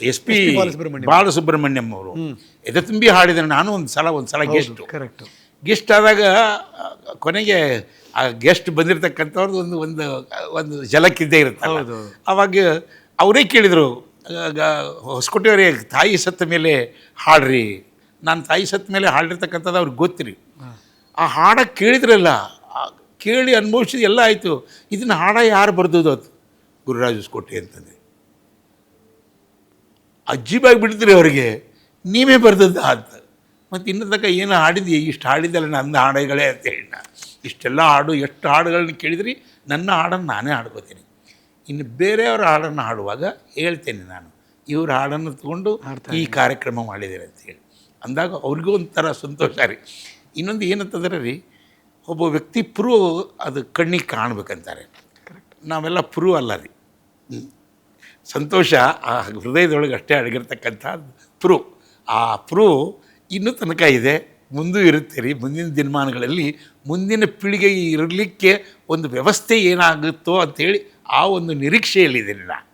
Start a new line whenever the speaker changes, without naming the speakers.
S P
Balasubrahmanyam.
ಅವರು. ಎದೆ ತುಂಬಿ ಹಾಡಿದರೆ ನಾನು ಒಂದು ಸಲ ಒಂದು ಸಲ ಗೆಸ್ಟ್
ಕರೆಕ್ಟ್
ಗೆಸ್ಟ್ ಆದಾಗ ಕೊನೆಗೆ ಆ ಗೆಸ್ಟ್ ಬಂದಿರತಕ್ಕಂಥವ್ರದ್ದು ಒಂದು ಒಂದು ಒಂದು ಜಲಕ್ಕಿದ್ದೇ ಇರುತ್ತೆ. ಅವಾಗ ಅವರೇ ಕೇಳಿದರು ಹೊಸಕೋಟೆಯವರೇ ತಾಯಿ ಸತ್ತ ಮೇಲೆ ಹಾಡ್ರಿ. ನಾನು ತಾಯಿ ಸತ್ತ ಮೇಲೆ ಹಾಡಿರ್ತಕ್ಕಂಥದ್ದು ಅವ್ರಿಗೆ ಗೊತ್ತಿರಿ. ಆ ಹಾಡ ಕೇಳಿದ್ರಲ್ಲ ಕೇಳಿ ಅನುಭವಿಸಿದ ಎಲ್ಲ ಆಯಿತು. ಇದನ್ನು ಹಾಡ ಯಾರು ಬರ್ದೋದು ಅದು? ಗುರುರಾಜ ಹೊಸಕೋಟೆ ಅಂತಂದೆ ಅಜ್ಜಿಬಾಗಿ ಬಿಡ್ತೀರಿ ಅವರಿಗೆ. ನೀವೇ ಬರೆದದ್ದು ಅಂತ ಮತ್ತು ಇನ್ನು ತನಕ ಏನು ಹಾಡಿದ್ಯಾ? ಇಷ್ಟು ಹಾಡಿದ್ದಲ್ಲ ನನ್ನ ಹಾಡುಗಳೇ ಅಂತ ಹೇಳಿ ನಾ. ಇಷ್ಟೆಲ್ಲ ಹಾಡು ಎಷ್ಟು ಹಾಡುಗಳನ್ನ ಕೇಳಿದ್ರಿ ನನ್ನ ಹಾಡನ್ನು ನಾನೇ ಹಾಡ್ಕೋತೀನಿ. ಇನ್ನು ಬೇರೆಯವರ ಹಾಡನ್ನು ಹಾಡುವಾಗ ಹೇಳ್ತೇನೆ ನಾನು. ಇವ್ರ ಹಾಡನ್ನು ತಗೊಂಡು ಈ ಕಾರ್ಯಕ್ರಮ ಮಾಡಿದ್ದಾರೆ ಅಂತೇಳಿ ಅಂದಾಗ ಅವ್ರಿಗೂ ಒಂಥರ ಸಂತೋಷ ರೀ. ಇನ್ನೊಂದು ಏನಂತಂದ್ರೆ ರೀ ಒಬ್ಬ ವ್ಯಕ್ತಿ ಪ್ರೂವ್ ಅದು ಕಣ್ಣಿಗೆ ಕಾಣ್ಬೇಕಂತಾರೆ. ನಾವೆಲ್ಲ ಪ್ರೂವ್ ಅಲ್ಲ ರೀ. ಸಂತೋಷ ಆ ಹೃದಯದೊಳಗೆ ಅಷ್ಟೇ ಅಡಗಿರ್ತಕ್ಕಂಥ ಪ್ರೂ ಆ ಪ್ರೂ ಇನ್ನೂ ತನಕ ಇದೆ. ಮುಂದೂ ಇರುತ್ತೆ ರೀ. ಮುಂದಿನ ದಿನಮಾನಗಳಲ್ಲಿ ಮುಂದಿನ ಪೀಳಿಗೆ ಇರಲಿಕ್ಕೆ ಒಂದು ವ್ಯವಸ್ಥೆ ಏನಾಗುತ್ತೋ ಅಂಥೇಳಿ ಆ ಒಂದು ನಿರೀಕ್ಷೆಯಲ್ಲಿದ್ದೀನಿ ನಾನು